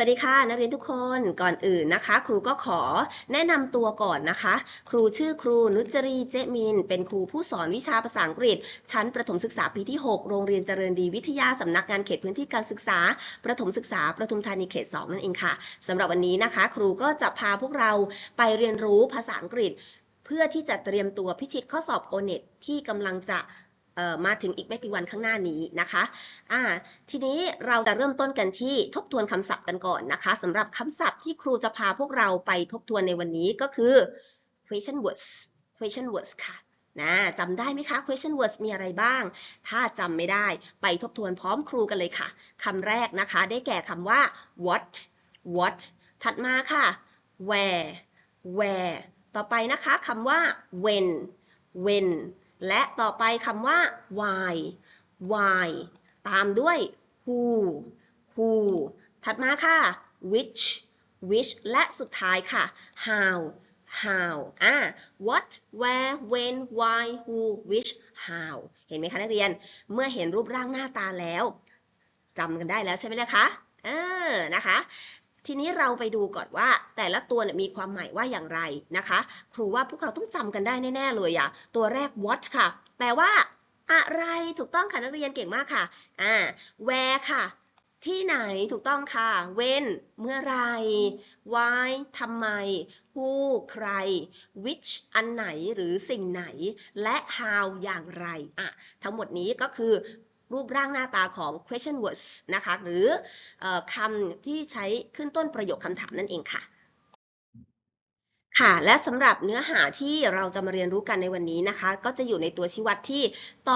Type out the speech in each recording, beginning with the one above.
สวัสดีค่ะ นักเรียนทุกคนก่อนอื่นนะคะ ครูก็ขอแนะนำตัวก่อนนะคะ ครูชื่อครูนุจรีเจมิน เป็นครูผู้สอนวิชาภาษาอังกฤษ ชั้นประถมศึกษาปีที่ 6 โรงเรียนเจริญดีวิทยาสำนักงานเขตพื้นที่การศึกษา ประถมศึกษาประทุมธานีเขต 2 นั่นเองค่ะสำหรับวันนี้นะคะ ครูก็จะพาพวกเราไปเรียนรู้ภาษาอังกฤษ เพื่อที่จะเตรียมตัวพิชิตข้อสอบโอเน็ตที่กำลังจะ มาถึงอีกไม่กี่วันข้างหน้านี้นะคะอ่าทีนี้เราจะเริ่มต้นกันที่ทบทวนคำศัพท์กันก่อนนะคะสำหรับคำศัพท์ที่ครูจะพาพวกเราไปทบทวนในวันนี้ก็คือ question words question words ค่ะนะจำได้ไหมคะ question words มีอะไรบ้าง ถ้าจำไม่ได้ไปทบทวนพร้อมครูกันเลยค่ะคำแรกนะคะได้แก่คำว่า what what ถัดมาค่ะ where where ต่อไปนะคะคำว่า when when และต่อไปคำว่า why why ตามด้วย who who ถัดมาค่ะ which which และสุดท้ายค่ะ how how อ่า what where when why who which how เห็นไหมคะนักเรียน เมื่อเห็นรูปร่างหน้าตาแล้วจำกันได้แล้วใช่ไหมล่ะคะ เออ นะคะ ทีนี้เราไปดูก่อนว่า แต่ละตัวเนี่ยมีความหมายว่าอย่างไรนะคะ ครูว่าพวกเราต้องจำกันได้แน่ๆเลยอะตัวแรก what ค่ะ แปลว่าอะไรถูกต้องค่ะนักเรียนเก่งมากค่ะอ่า where ค่ะ ที่ไหนถูกต้องค่ะ when เมื่อไร why ทำไม who ใคร which อันไหนหรือสิ่งไหน และ how อย่างไรอะทั้งหมดนี้ก็คือ รูปร่างหน้าตาของ question words นะคะ หรืออคำที่ใช้ขึ้นต้นประโยคคำถามนั่นเองค่ะ ค่ะ และสำหรับเนื้อหาที่เราจะมาเรียนรู้กันในวันนี้นะคะ ก็จะอยู่ในตัวชี้วัดที่ต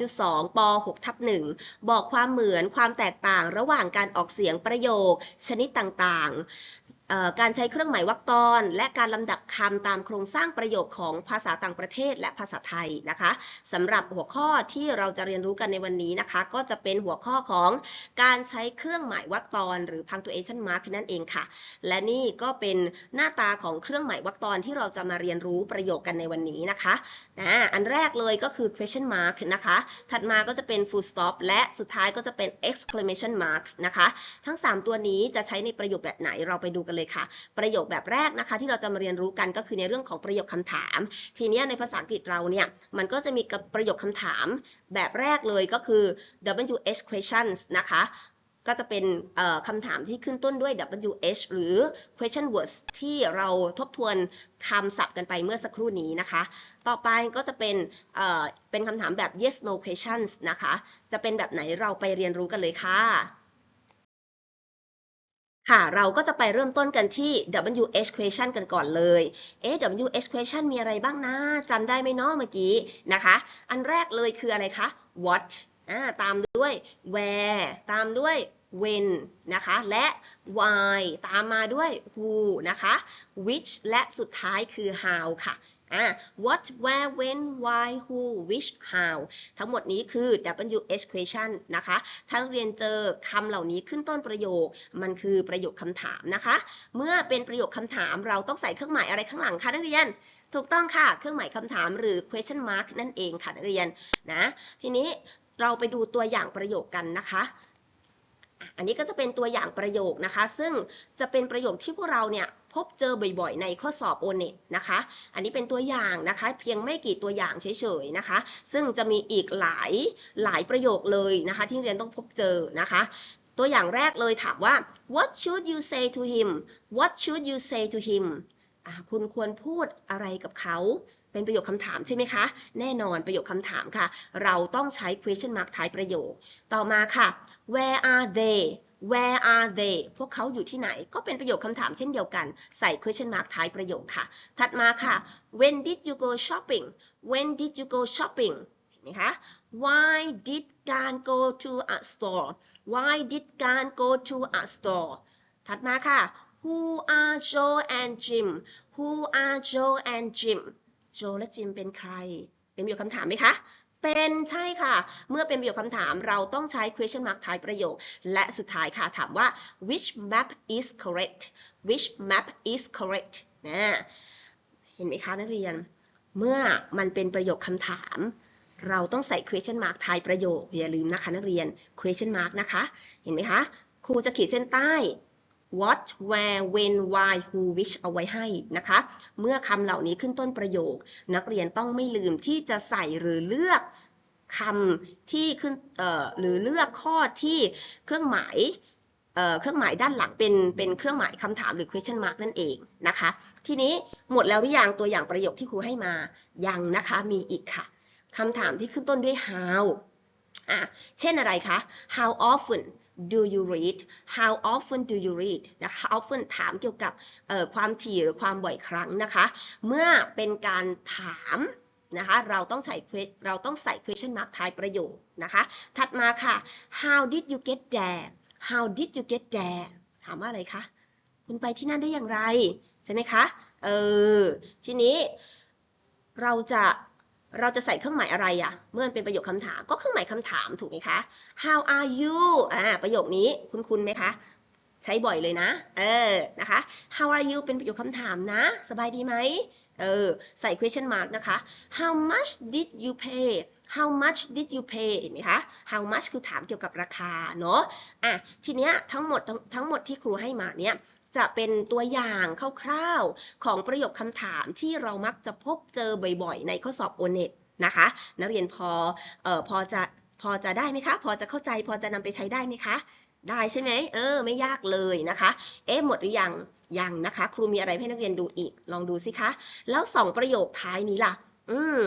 2.2ป6ทับ1บอกความเหมือนความแตกต่างระหว่างการออกเสียงประโยค ชนิดต่างๆ การใช้เครื่องหมายวรรคตอน และการลำดับคำตามโครงสร้างประโยคของภาษาต่างประเทศและภาษาไทยนะคะสำหรับหัวข้อที่เราจะเรียนรู้กันในวันนี้นะคะ ก็จะเป็นหัวข้อของการใช้เครื่องหมายวรรคตอน หรือ punctuation mark นั่นเองค่ะ และนี่ก็เป็นหน้าตาของเครื่องหมายวรรคตอนที่เราจะมาเรียนรู้ประโยคกันในวันนี้นะคะนะอันแรกเลยก็คือ question mark นะคะ ถัดมาก็จะเป็น full stop และสุดท้ายก็จะเป็น exclamation mark นะคะ ทั้ง 3 ตัวนี้จะใช้ในประโยคแบบไหนเราไปดูกันเลยค่ะ ประโยคแบบแรกนะคะ ที่เราจะมาเรียนรู้กันก็คือในเรื่องของประโยคคำถาม ทีนี้ในภาษาอังกฤษเราเนี่ยมันก็จะมีกับประโยคคำถามแบบแรกเลยก็คือ WH questions นะคะก็จะเป็นคำถามที่ขึ้นต้นด้วย WH หรือ question words ที่เราทบทวนคำศัพท์กันไปเมื่อสักครู่นี้นะคะ ต่อไปก็จะเป็นเเป็นคำถามแบบ yes no questions นะคะ จะเป็นแบบไหนเราไปเรียนรู้กันเลยค่ะ ค่ะ เราก็จะไปเริ่มต้นกันที่ WH question กันก่อนเลย เอ๊ะ WH question มีอะไรบ้างนะจำได้ไหมเนาะเมื่อกี้นะคะ อันแรกเลยคืออะไรคะ what อ่าตามด้วย where ตามด้วย when นะคะ และ why ตามมาด้วย who นะคะ which และสุดท้ายคือ how ค่ะอ่า what where when why who which how ทั้งหมดนี้คือ WH question นะคะถ้านเรียนเจอคำเหล่านี้ขึ้นต้นประโยค มันคือประโยคคำถามนะคะ เมื่อเป็นประโยคคำถามเราต้องใส่เครื่องหมายอะไรข้างหลังคะนักเรียน ถูกต้องค่ะ เครื่องหมายคำถามหรือ question mark นั่นเองค่ะนักเรียนนะ ทีนี้เราไปดูตัวอย่างประโยคกันนะคะ อันนี้ก็จะเป็นตัวอย่างประโยคนะคะ ซึ่งจะเป็นประโยคที่พวกเราเนี่ยพบเจอบ่อยๆ ในข้อสอบ o n e t นะคะ อันนี้เป็นตัวอย่างนะคะ เพียงไม่กี่ตัวอย่างเฉยๆนะคะ ซึ่งจะมีอีกหลายหลายประโยคเลยนะคะ ที่เรียนต้องพบเจอนะคะ ตัวอย่างแรกเลยถามว่า what should you say to him what should you say to him คุณควรพูดอะไรกับเขา เป็นประโยคคำถามใช่ไหมคะ แน่นอนประโยคคำถามค่ะ เราต้องใช้ question mark ท้ายประโยค ต่อมาค่ะ where are they where are they พวกเขาอยู่ที่ไหน ก็เป็นประโยคคำถามเช่นเดียวกัน ใส่ question mark ท้ายประโยคค่ะ ถัดมาค่ะ when did you go shopping when did you go shopping เนไหมคะ why did การ go to a store why did การ go to a store ถัดมาค่ะ who are Joe and Jim who are Joe and Jim โจและจิมเป็นใคร เป็นประโยคคำถามไหมคะ เป็นใช่ค่ะ เมื่อเป็นประโยคคำถามเราต้องใช้ question mark ท้ายประโยค และสุดท้ายค่ะถามว่า which map is correct which map is correct นะเห็นไหมคะนักเรียน เมื่อมันเป็นประโยคคำถาม เราต้องใส่ question mark ท้ายประโยค อย่าลืมนะคะนักเรียน question mark นะคะ เห็นไหมคะ ครูจะขีดเส้นใต้ what where when why who which เอาไว้ให้นะคะ เมื่อคำเหล่านี้ขึ้นต้นประโยค นักเรียนต้องไม่ลืมที่จะใส่หรือเลือกคำที่ขึ้นหรือเลือกข้อที่เครื่องหมายเเครื่องหมายด้านหลังเป็นเป็นเครื่องหมายคำถามหรือ question mark นั่นเองนะคะ ทีนี้หมดแล้วหรือยังตัวอย่างประโยคที่ครูให้มายังนะคะมีอีกค่ะคำถามที่ขึ้นต้นด้วย how อะเช่นอะไรคะ how often do you read how often do you read นะคะ often ถามเกี่ยวกับความถี่หรือความบ่อยครั้งนะคะ เมื่อเป็นการถามนะคะ เราต้องใส่เราต้องใส่ question mark ท้ายประโยคนะคะ ถัดมาค่ะ how did you get there how did you get there ถามว่าอะไรคะ คุณไปที่นั่นได้อย่างไร ใช่ไหมคะ เออ ทีนี้เราจะ เราจะใส่เครื่องหมายอะไรอะเมื่อมันเป็นประโยคคำถามก็เครื่องหมายคำถามถูกไหมคะ how are you อ่าประโยคนี้คุณคุณไหมคะ ใช้บ่อยเลยนะ เออ นะคะ how are you เป็นประโยคคำถามนะ สบายดีไหมเออ ใส่ question mark นะคะ how much did you pay how much did you pay เห็นไหมคะ how much คือถามเกี่ยวกับราคาเนอะอะ ทีเนี้ยทั้งหมดทั้งหมดที่ครูให้มาเนี้ย จะเป็นตัวอย่างคร่าวๆของประโยคคำถามที่เรามักจะพบเจอบ่อยๆ ในข้อสอบ o n e t นะคะ นักเรียนพอออพอจะพอจะได้ไหมคะ พอจะเข้าใจพอจะนำไปใช้ได้ไหมคะ ได้ใช่ไหมเออ ไม่ยากเลยนะคะ เอ๊ะหมดหรือยังยังนะคะ ครูมีอะไรให้นักเรียนดูอีก ลองดูสิคะ แล้วสองประโยคท้ายนี้ล่ะ อืม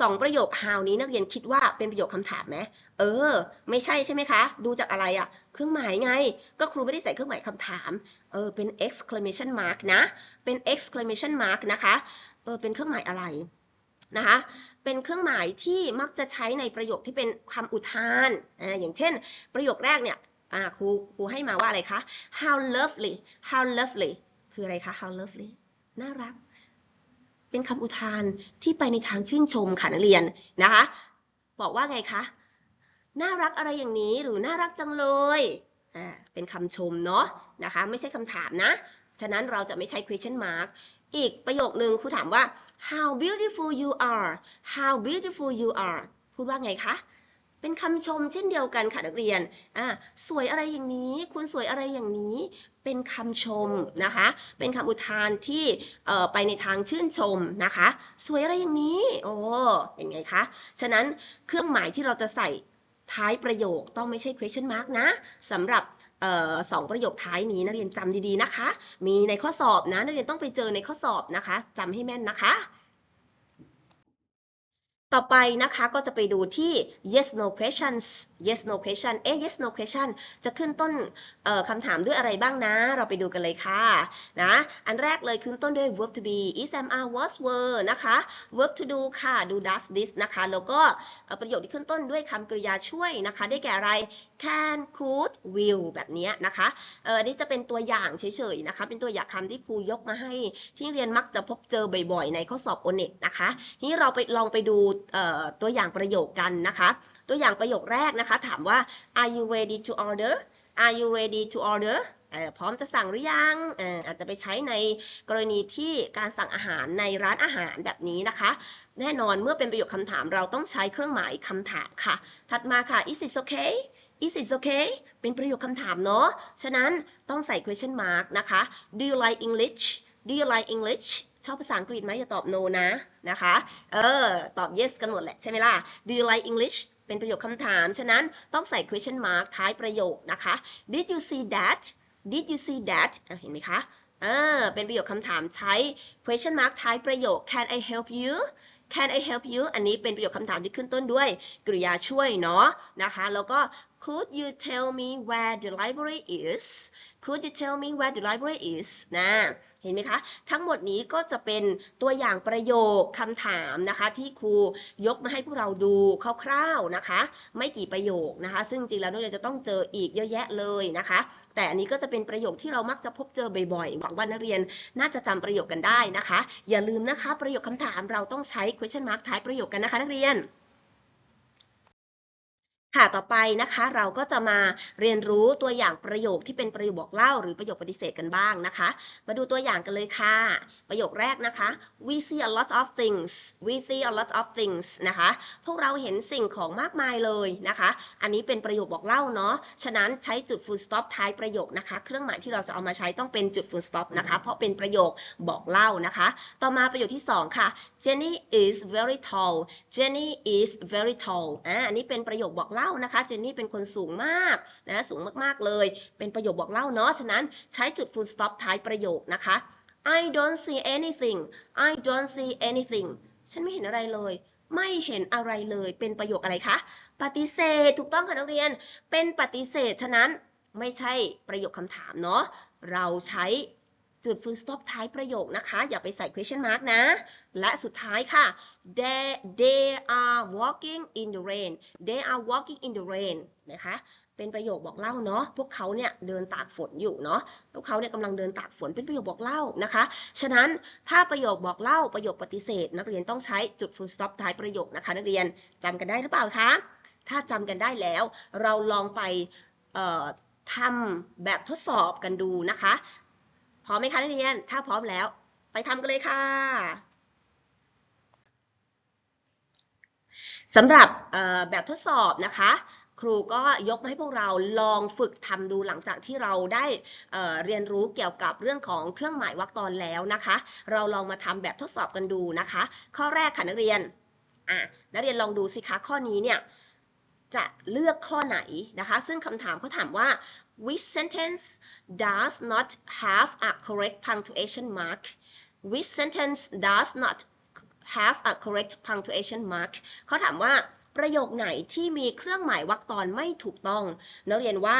สองประโยค how นี้นักเรียนคิดว่าเป็นประโยคคำถามไหมเออ ไม่ใช่ใช่ไหมคะ ดูจากอะไรอะเครื่องหมายไง ก็ครูไม่ได้ใส่เครื่องหมายคำถาม เออ เป็น exclamation mark นะ เป็น exclamation mark นะคะ เออ เป็นเครื่องหมายอะไรนะคะ เป็นเครื่องหมายที่มักจะใช้ในประโยคที่เป็นคำอุทาน อ่า อย่างเช่น ประโยคแรกเนี่ย อ่า ครูครูให้มาว่าอะไรคะ how lovely how lovely คืออะไรคะ how lovely น่ารัก เป็นคำอุทานที่ไปในทางชื่นชมค่ะนักเรียนนะคะ บอกว่าไงคะ น่ารักอะไรอย่างนี้หรือน่ารักจังเลยอ่าเป็นคำชมเนาะนะคะ ไม่ใช่คำถามนะ ฉะนั้นเราจะไม่ใช้ question mark อีกประโยคนึงครูถามว่า how beautiful you are how beautiful you are พูดว่าไงคะ เป็นคำชมเช่นเดียวกันค่ะนักเรียนอ่าสวยอะไรอย่างนี้ คุณสวยอะไรอย่างนี้ เป็นคำชมนะคะ เป็นคำอุทานที่เอ่อไปในทางชื่นชมนะคะ สวยอะไรอย่างนี้ โอ้เป็นไงคะ ฉะนั้นเครื่องหมายที่เราจะใส่ท้ายประโยคต้องไม่ใช่ question mark นะสำหรับออสองประโยคท้ายนี้นักเรียนจำดีๆนะคะ มีในข้อสอบนะนักเรียนต้องไปเจอในข้อสอบนะคะจำให้แม่นนะคะ ต่อไปนะคะก็จะไปดูที่ yes no questions yes no question เอ๊ะ yes no question จะขึ้นต้นคำถามด้วยอะไรบ้างนะ เราไปดูกันเลยค่ะนะอันแรกเลยขึ้นต้นด้วย verb to be is am are was were นะคะ verb to do ค่ะ do does this นะคะ แล้วก็ประโยคที่ขึ้นต้นด้วยคำกริยาช่วยนะคะ ได้แก่อะไร can could will แบบนี้นะคะเอออันนี้จะเป็นตัวอย่างเฉยๆนะคะ เป็นตัวอย่างคำที่ครูยกมาให้ที่เรียนมักจะพบเจอบ่อยๆ ในข้อสอบ o n e t นะคะ ทีนี้เราไปลองไปดูตัวอย่างประโยคกันนะคะ ตัวอย่างประโยคแรกนะคะ ถามว่า are you ready to order are you ready to order พร้อมจะสั่งหรือยังอาจจะไปใช้ในกรณีที่การสั่งอาหารในร้านอาหารแบบนี้นะคะ แน่นอนเมื่อเป็นประโยคคำถามเราต้องใช้เครื่องหมายคำถามค่ะ ถัดมาค่ะ is it okay is it okay เป็นประโยคคำถามเนาะ ฉะนั้นต้องใส่ question mark นะคะ do you like English do you like English ชอบภาษาอังกฤษไหมอย่าตอบ no นะนะคะ เออ ตอบ yes กันหมดแหละใช่ไหมล่ะ do you like English เป็นประโยคคำถาม ฉะนั้นต้องใส่ question mark ท้ายประโยคนะคะ did you see that did you see that เเห็นไหมคะเออเป็นประโยคคำถามใช้ question mark ท้ายประโยค can I help you can I help you อันนี้เป็นประโยคคำถามที่ขึ้นต้นด้วยกริยาช่วยเนาะนะคะ แล้วก็ could you tell me where the library is could you tell me where the library is นะ เห็นไหมคะ ทั้งหมดนี้ก็จะเป็นตัวอย่างประโยคคำถามนะคะ ที่ครูยกมาให้พวกเราดูคร่าวๆนะคะ ไม่กี่ประโยคนะคะ ซึ่งจริงแล้วนักเรียนจะต้องเจออีกเยอะแยะเลยนะคะ แต่อันนี้ก็จะเป็นประโยคที่เรามักจะพบเจอบ่อยๆ หวังว่านักเรียนน่าจะจำประโยคกันได้นะคะ อย่าลืมนะคะ ประโยคคำถามเราต้องใช้ question mark ท้ายประโยคกันนะคะนักเรียน ค่ะต่อไปนะคะเราก็จะมาเรียนรู้ตัวอย่างประโยคที่เป็นประโยคบอกเล่า หรือประโยคปฏิเสธกันบ้างนะคะ มาดูตัวอย่างกันเลยค่ะ ประโยคแรกนะคะ we see a lot of things we see a lot of things นะคะ พวกเราเห็นสิ่งของมากมายเลยนะคะ อันนี้เป็นประโยคบอกเล่าเนาะฉะนั้นใช้จุด full stop ท้ายประโยคนะคะ เครื่องหมายที่เราจะเอามาใช้ต้องเป็นจุด full stop นะคะเพราะเป็นประโยคบอกเล่านะคะ ต่อมาประโยคที่สองค่ะ Jenny is very tall Jenny is very tall อ่าอันนี้เป็นประโยคบอกเล่านะคะ Jenny เป็นคนสูงมากนะสูงมากๆเลย เป็นประโยคบอกเล่าเนาะฉะนั้นใช้จุด full stop ท้ายประโยคนะคะ I don't see anything I don't see anything ฉันไม่เห็นอะไรเลย ไม่เห็นอะไรเลยเป็นประโยคอะไรคะปฏิเสธถูกต้องค่ะนักเรียนเป็นปฏิเสธฉะนั้นไม่ใช่ประโยคคำถามเนาะเราใช้ จุด full stop ท้ายประโยคนะคะ อย่าไปใส่ question mark นะ และสุดท้ายค่ะ they they are walking in the rain they are walking in the rain นะคะ เป็นประโยคบอกเล่าเนาะ พวกเขาเนี่ยเดินตากฝนอยู่เนาะ พวกเขาเนี่ยกำลังเดินตากฝน เป็นประโยคบอกเล่านะคะ ฉะนั้นถ้าประโยคบอกเล่าประโยคปฏิเสธ นักเรียนต้องใช้จุด full stop ท้ายประโยคนะคะ นักเรียนจำกันได้หรือเปล่าคะ ถ้าจำกันได้แล้ว เราลองไปทำแบบทดสอบกันดูนะคะ พร้อมไหมคะนักเรียน ถ้าพร้อมแล้ว ไปทำกันเลยค่ะสำหรับแบบทดสอบนะคะ ครูก็ยกมาให้พวกเราลองฝึกทำดูหลังจากที่เราได้เเรียนรู้เกี่ยวกับเรื่องของเครื่องหมายวรรคตอนแล้วนะคะ เราลองมาทำแบบทดสอบกันดูนะคะ ข้อแรกค่ะนักเรียนอะนักเรียนลองดูสิคะข้อนี้เนี่ย จะเลือกข้อไหนนะคะ ซึ่งคำถามเขาถามว่า which sentence does not have a correct punctuation mark which sentence does not have a correct punctuation mark เขาถามว่าประโยคไหนที่มีเครื่องหมายวรรคตอนไม่ถูกต้อง นักเรียนว่า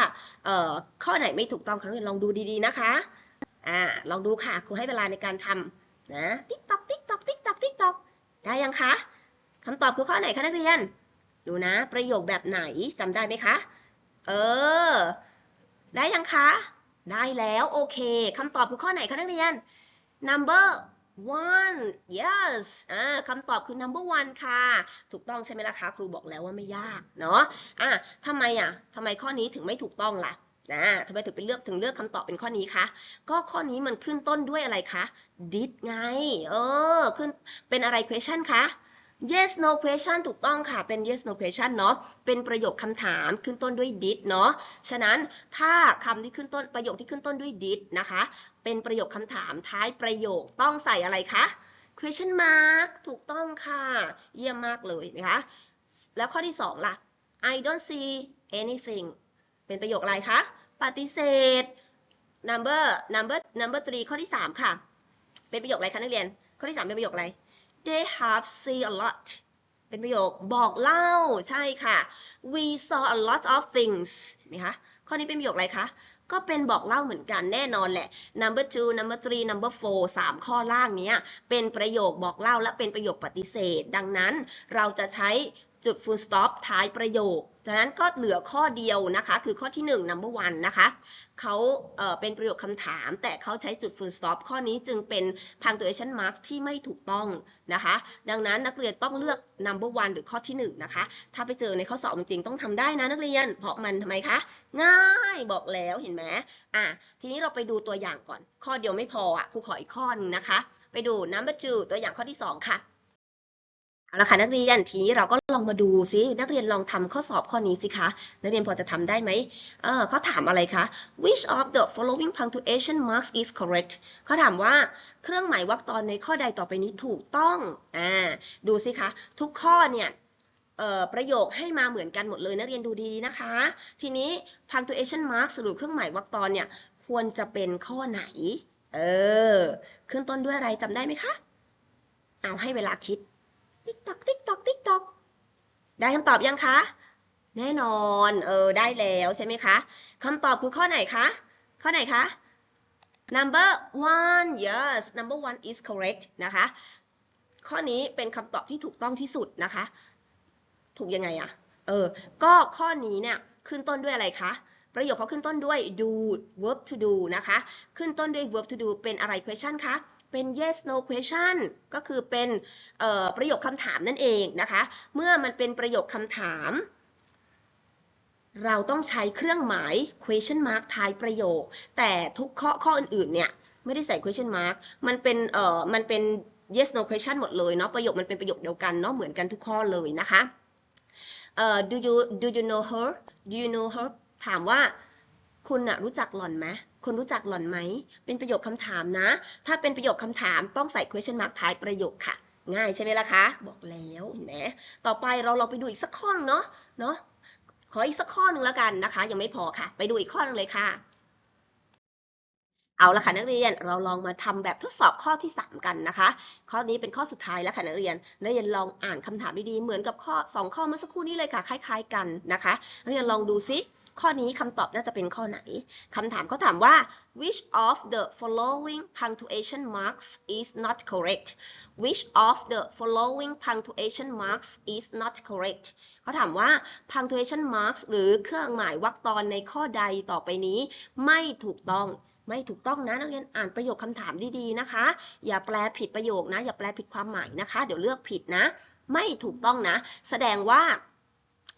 ข้อไหนไม่ถูกต้องคะนักเรียนลองดูดีๆนะคะอ่าลองดูค่ะครูให้เวลาในการทำนะติ๊กตอกติ๊กตอกติ๊กตอกติ๊กตอกได้ยังคะคำตอบคือข้อไหนคะนักเรียน ดูนะ ประโยคแบบไหนจำได้ไหมคะ เออ ได้ยังคะ ได้แล้ว โอเคคำตอบคือข้อไหนคะนักเรียน number one yes อ่าคำตอบคือ number one ค่ะ ถูกต้องใช่ไหมล่ะคะ ครูบอกแล้วว่าไม่ยาก เนาะอะทำไมอะทำไมข้อนี้ถึงไม่ถูกต้องล่ะนะทำไมถึงเป็นเลือกถึงเลือกคำตอบเป็นข้อนี้คะ ก็ข้อนี้มันขึ้นต้นด้วยอะไรคะ did ไง เออ ขึ้นเป็นอะไร question คะ yes no question ถูกต้องค่ะ เป็น yes no question เนาะ เป็นประโยคคำถามขึ้นต้นด้วย did เนาะ ฉะนั้นถ้าคำที่ขึ้นต้นประโยคที่ขึ้นต้นด้วย did นะคะ เป็นประโยคคำถามท้ายประโยคต้องใส่อะไรคะ question mark ถูกต้องค่ะ เยี่ยมมากเลยนะคะ แล้วข้อที่ 2 ล่ะ I don't see anything เป็นประโยคอะไรคะ ปฏิเสธ number number number three ข้อที่ 3 ค่ะ เป็นประโยคอะไรคะนักเรียน ข้อที่ 3 เป็นประโยคอะไร they have seen a lot เป็นประโยคบอกเล่าใช่ค่ะ we saw a lot of things เห็นไหมคะ ข้อนี้เป็นประโยคอะไรคะ ก็เป็นบอกเล่าเหมือนกันแน่นอนแหละ number two number three number four สามข้อล่างนี้เป็นประโยคบอกเล่าและเป็นประโยคปฏิเสธ ดังนั้นเราจะใช้จุด full stop ท้ายประโยค จากนั้นก็เหลือข้อเดียวนะคะ คือข้อที่ 1 number one นะคะเขาเเป็นประโยคคำถาม แต่เขาใช้จุด full stop ข้อนี้จึงเป็น punctuation mark ที่ไม่ถูกต้องนะคะ ดังนั้นนักเรียนต้องเลือก number one หรือข้อที่ 1 นะคะ ถ้าไปเจอในข้อสอบจริงต้องทำได้นะนักเรียน เพราะมันทำไมคะ ง่ายบอกแล้วเห็นไหมอะ ทีนี้เราไปดูตัวอย่างก่อน ข้อเดียวไม่พออะครูขออีกข้อหนึงนะคะ ไปดู number two ตัวอย่างข้อที่ 2 ค่ะาละค่ะนักเรียนทีนี้เราก็ลองมาดูซินักเรียนลองทำข้อสอบข้อนี้สิคะนักเรียนพอจะทำได้ไหมเออเขาถามอะไรคะ which of the following punctuation marks is correct เขาถามว่าเครื่องหมายวรรคตอนในข้อใดต่อไปนี้ถูกต้องอ่าดูสิคะ ทุกข้อเนี่ยประโยคให้มาเหมือนกันหมดเลยนักเรียนดูดีๆนะคะ ทีนี้ punctuation mark สรุปเครื่องหมายวรรคตอนเนี่ยควรจะเป็นข้อไหน เออ ขึ้นต้นด้วยอะไรจำได้ไหมคะ เอาให้เวลาคิด ติ๊กตอกติ๊กตอกติ๊กตอกได้คำตอบยังคะ แน่นอนเออได้แล้วใช่ไหมคะคำตอบคือข้อไหนคะ ข้อไหนคะ number one yes number one is correct นะคะ ข้อนี้เป็นคำตอบที่ถูกต้องที่สุดนะคะ ถูกยังไงอะเออ ก็ข้อนี้เนี่ยขึ้นต้นด้วยอะไรคะประโยคเขาขึ้นต้นด้วย do verb to do นะคะ ขึ้นต้นด้วย verb to do เป็นอะไร question คะ เป็น yes no question ก็คือเป็นประโยคคำถามนั่นเองนะคะ เมื่อมันเป็นประโยคคำถาม เราต้องใช้เครื่องหมาย question mark ท้ายประโยค แต่ทุกข้อข้ออื่นๆเนี่ยไม่ได้ใส่ question mark มันเป็นเอ่อมันเป็น yes no question หมดเลยเนาะประโยคมันเป็นประโยคเดียวกันเนาะเหมือนกันทุกข้อเลยนะคะเอ่อ do you do you know her do you know her ถามว่าคุณนะรู้จักหล่อนไหม คุณรู้จักหล่อนไหม เป็นประโยคคำถามนะ ถ้าเป็นประโยคคำถามต้องใส่ question mark ท้ายประโยคค่ะ ง่ายใช่ไหมล่ะคะ บอกแล้วเห็นไหมต่อไปเราลองไปดูอีกสักข้อนเนาะ เนาะ ขออีกสักข้อหนึ่งแล้วกันนะคะ ยังไม่พอค่ะ ไปดูอีกข้อหนึงเลยค่ะเอาละค่ะนักเรียนเราลองมาทำแบบทดสอบข้อที่ 3 กันนะคะ ข้อนี้เป็นข้อสุดท้ายแล้วค่ะนักเรียนนักเรียนลองอ่านคำถามดีๆเหมือนกับข้อ 2 ข้อเมื่อสักครู่นี้เลยค่ะคล้าย ๆ กันนะคะนักเรียนลองดูซิ ข้อนี้คำตอบน่าจะเป็นข้อไหนคำถามเขาถามว่า which of the following punctuation marks is not correct which of the following punctuation marks is not correct เขาถามว่า punctuation marks หรือเครื่องหมายวรรคตอนในข้อใดต่อไปนี้ ไม่ถูกต้องไม่ถูกต้องนะนักเรียนอ่านประโยคคำถามดีๆนะคะ อย่าแปลผิดประโยคนะ อย่าแปลผิดความหมายนะคะ เดี๋ยวเลือกผิดนะ ไม่ถูกต้องนะ แสดงว่า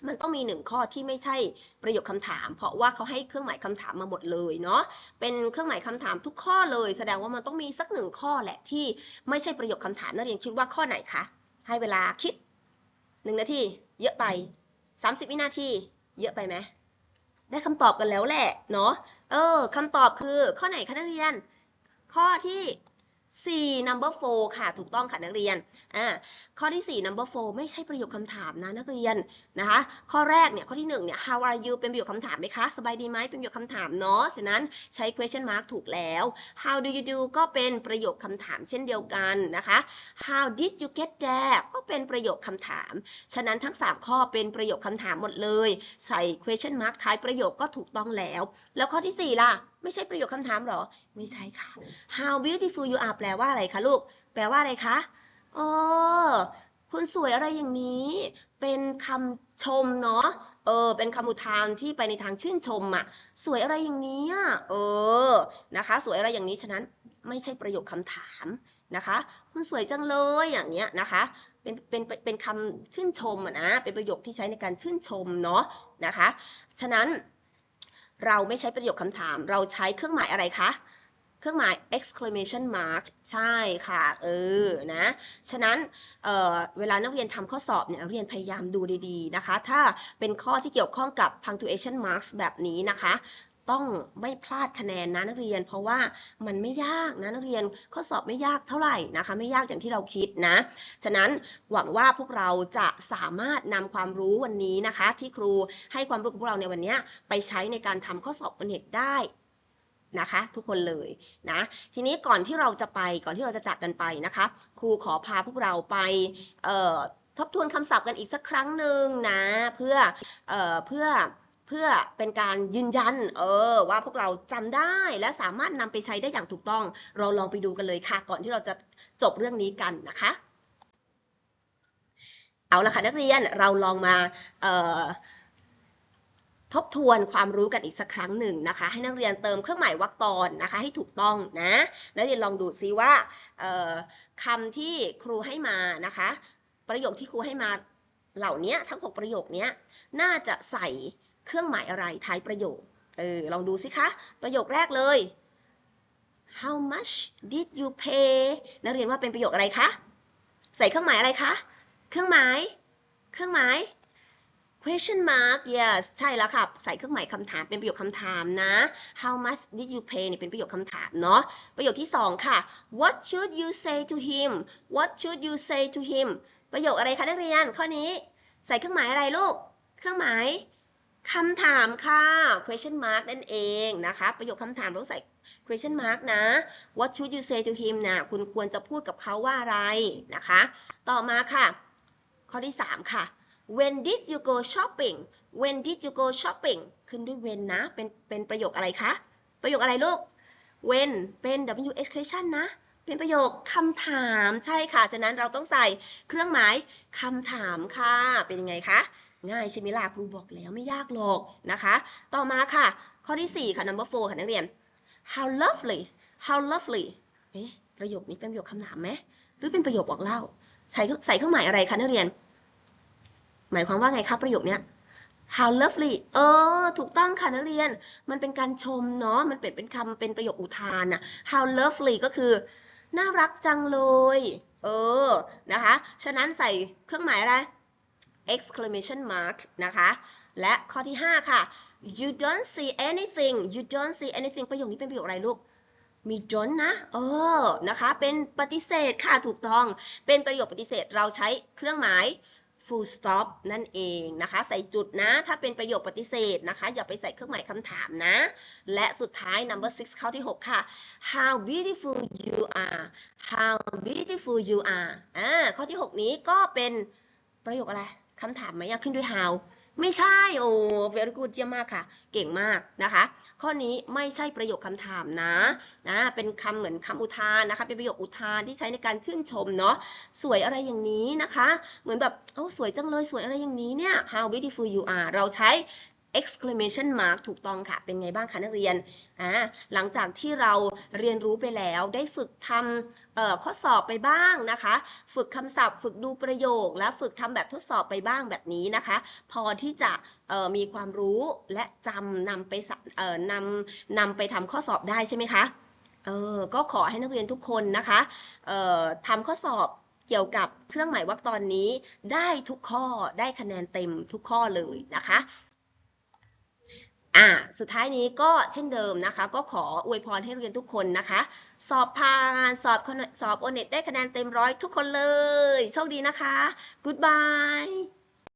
มันต้องมีหนึ่งข้อที่ไม่ใช่ประโยคคำถาม เพราะว่าเขาให้เครื่องหมายคำถามมาหมดเลยเนาะเป็นเครื่องหมายคำถามทุกข้อเลย แสดงว่ามันต้องมีสักหนึ่งข้อแหละที่ไม่ใช่ประโยคคำถามนักเรียนคิดว่าข้อไหนคะให้เวลาคิดหนึ่งนาทีเยอะไป 30 วินาทีเยอะไปไหมได้คำตอบกันแล้วแหละเนาะเออคำตอบคือข้อไหนคะนักเรียน ข้อที่ 4 number 4 ค่ะ ถูกต้องค่ะนักเรียนอ่าข้อที่ 4 number 4 ไม่ใช่ประโยคคำถามนะนักเรียนนะคะ ข้อแรกเนี่ย ข้อที่1เนี่ย how are you เป็นประโยคคำถามไหมคะ สบายดีไหมเป็นประโยคคำถามเนาะ ฉะนั้นใช้ question mark ถูกแล้ว how do you do ก็เป็นประโยคคำถามเช่นเดียวกันนะคะ how did you get there ก็เป็นประโยคคำถาม ฉะนั้นทั้ง 3 ข้อเป็นประโยคคำถามหมดเลย ใส่ question mark ท้ายประโยคก็ถูกต้องแล้ว แล้วข้อที่ 4 ล่ะ ไม่ใช่ประโยคคำถามหรอ ไม่ใช่ค่ะ how beautiful you are ลว่าอะไรคะลูก แปลว่าอะไรคะอ๋อคุณสวยอะไรอย่างนี้ เป็นคำชมเนาะ เออ เป็นคำอุทานที่ไปในทางชื่นชมอะสวยอะไรอย่างนี้อะเออ นะคะ สวยอะไรอย่างนี้ ฉะนั้นไม่ใช่ประโยคคำถามนะคะ คุณสวยจังเลยอย่างเงี้ยนะคะ เป็น เป็น เป็นคำชื่นชมอะนะ เป็นประโยคที่ใช้ในการชื่นชมเนาะนะคะ ฉะนั้นเราไม่ใช้ประโยคคำถาม เราใช้เครื่องหมายอะไรคะ เครื่องหมาย exclamation mark ใช่ค่ะ เออ นะ ฉะนั้นเเวลานักเรียนทำข้อสอบเนี่ยเรียนพยายามดูดีๆนะคะ ถ้าเป็นข้อที่เกี่ยวข้องกับ punctuation marks แบบนี้นะคะ ต้องไม่พลาดคะแนนนะนักเรียน เพราะว่ามันไม่ยากนะนักเรียน ข้อสอบไม่ยากเท่าไหร่นะคะ ไม่ยากอย่างที่เราคิดนะ ฉะนั้นหวังว่าพวกเราจะสามารถนำความรู้วันนี้นะคะ ที่ครูให้ความรู้กับพวกเราในวันนี้ไปใช้ในการทำข้อสอบวันเน็ตได้ นะคะ ทุกคนเลยนะทีนี้ก่อนที่เราจะไปก่อนที่เราจะจากกันไปนะคะ ครูขอพาพวกเราไปทบทวนคำศัพท์กันอีกสักครั้งหนึ่งนะเพื่อเอเพื่อเพื่อเป็นการยืนยันเออว่าพวกเราจำได้และสามารถนำไปใช้ได้อย่างถูกต้อง เราลองไปดูกันเลยค่ะ ก่อนที่เราจะจบเรื่องนี้กันนะคะ เอาละค่ะนักเรียนเราลองมาเออ ทบทวนความรู้กันอีกสักครั้งหนึ่งนะคะ ให้นักเรียนเติมเครื่องหมายวรรคตอนนะคะ ให้ถูกต้องนะนักเรียนลองดูซิว่าคำที่ครูให้มานะคะ ประโยคที่ครูให้มาเหล่านี้ทั้ง 6 ประโยคนี้น่าจะใส่เครื่องหมายอะไรท้ายประโยคเออลองดูสิคะ ประโยคแรกเลย how much did you pay นักเรียนว่าเป็นประโยคอะไรคะ ใส่เครื่องหมายอะไรคะ เครื่องหมาย เครื่องหมาย question mark yes ใช่แล้วค่ะ ใส่เครื่องหมายคำถามเป็นประโยคคำถามนะ how much did you pay นี่เป็นประโยคคำถามเนาะ ประโยคที่สองค่ะ what should you say to him what should you say to him ประโยคอะไรคะนักเรียน ข้อนี้ ใส่เครื่องหมายอะไรลูก เครื่องหมายคำถามค่ะ question mark นั่นเองนะคะ ประโยคคำถามต้องใส่ question mark นะ what should you say to him นะคุณควรจะพูดกับเขาว่าอะไรนะคะ ต่อมาค่ะ ข้อที่สามค่ะ when did you go shopping when did you go shopping ขึ้นด้วย when นะ เป็น เป็นประโยคอะไรคะ ประโยคอะไรลูก when เป็น WH question นะ เป็นประโยคคำถาม ใช่ค่ะ ฉะนั้นเราต้องใส่เครื่องหมายคำถามค่ะ เป็นยังไงคะ ง่ายใช่ไหมล่ะครูบอกแล้วไม่ยากหรอกนะคะ ต่อมาค่ะ ข้อที่ 4 ค่ะ number four ค่ะนักเรียน how lovely how lovely เอ๊ะประโยคนี้เป็นประโยคคำถามไหม หรือเป็นประโยคบอกเล่า ใส่ใส่เครื่องหมายอะไรคะนักเรียน หมายความว่าไงครับประโยคนี้ how lovely เออ ถูกต้องค่ะนักเรียน มันเป็นการชมเนาะ มันเป็นเป็นคำเป็นประโยคอุทานอะ how lovely ก็คือ น่ารักจังเลย เออ นะคะ ฉะนั้นใส่เครื่องหมายอะไร exclamation mark นะคะ และข้อที่ 5 ค่ะ you don't see anything you don't see anything ประโยคนี้เป็นประโยคอะไรลูก มี don't นะ เออ นะคะ เป็นปฏิเสธค่ะ ถูกต้อง เป็นประโยคปฏิเสธ เราใช้เครื่องหมาย full stop นั่นเองนะคะ ใส่จุดนะ ถ้าเป็นประโยคปฏิเสธนะคะ อย่าไปใส่เครื่องหมายคำถามนะ และสุดท้าย number six ข้อที่ 6 ค่ะ how beautiful you are how beautiful you are อ่าข้อที่ 6 นี้ก็เป็นประโยคอะไรคำถามไหมอะขึ้นด้วย how ไม่ใช่ โอ้ very good เยี่ยมมากค่ะ เก่งมากนะคะ ข้อนี้ไม่ใช่ประโยคคำถามนะ นะ เป็นคำเหมือนคำอุทานนะคะ เป็นประโยคอุทานที่ใช้ในการชื่นชมเนาะ สวยอะไรอย่างนี้นะคะ เหมือนแบบ โอ้ สวยจังเลย สวยอะไรอย่างนี้เนี่ย how beautiful you are เราใช้ exclamation mark ถูกต้องค่ะ เป็นไงบ้างคะนักเรียนอ่าหลังจากที่เราเรียนรู้ไปแล้วได้ฝึกทำข้อสอบไปบ้างนะคะ ฝึกคำศัพท์ ฝึกดูประโยค และฝึกทำแบบทดสอบไปบ้างแบบนี้นะคะ พอที่จะมีความรู้และจำนำไปนำนำไปทำข้อสอบได้ใช่ไหมคะเออก็ขอให้นักเรียนทุกคนนะคะทำข้อสอบเกี่ยวกับเครื่องหมายวรรคตอนนี้ได้ทุกข้อได้คะแนนเต็มทุกข้อเลยนะคะ อ่าสุดท้ายนี้ก็เช่นเดิมนะคะ ก็ขออวยพรให้เรียนทุกคนนะคะ สอบผ่านสอบคอนสอบโอเน็ตได้คะแนนเต็มร้อยทุกคนเลย โชคดีนะคะ goodbye